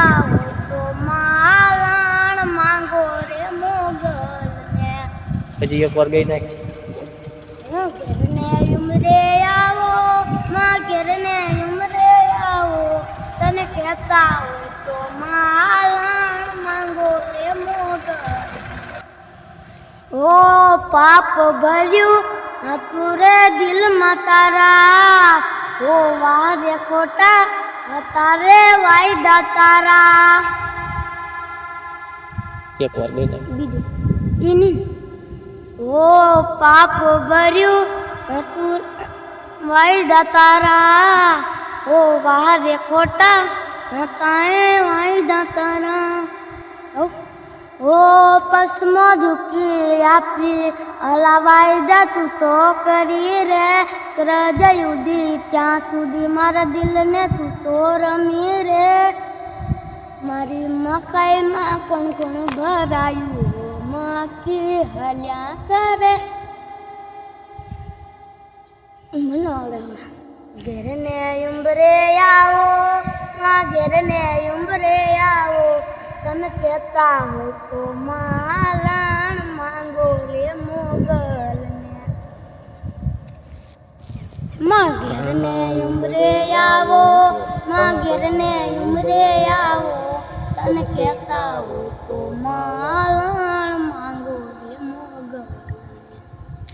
હોય તો માલાણ માંગો રે મોગલ ને. પછી એક વાર ગઈ નાખ. હું ઘરને ઉમરે આવો માં ઘરને ઉમરે આવો. તને કહેતા હોય તો માલાણ માંગો રે મોગલ. ઓ પાપ ભર્યું હતું રે દિલમાં તારા. ઓ વારે ખોટા હતા રે વાયદા તારા એક વાર ગઈ નાખ બીજું એની ઓ પાપ ભર્યું હતું વાયદા તારા ઓ વારે ખોટા હતા એ વાયદા તારા ઓ ઓ પસમો ઝૂકી આપી હલાવાઈ જા તું તો કરી રે હૃદય ઉદી ત્યાં સુધી મારા દિલને તું તો રમી રે. મારી મકાઈમાં કોણ કોણ ભરાયું. હો માકી હલ્યા કરે. મનોડવા ઘરને ઉંબરે આવો. માં ઘરને ઉંબરે આવો. તમે કહેતા હોય તો માલણ માંગો રે મોગલને. માં ઘરને ઉંબરે આવો. અને કહેતા હું તો માલણ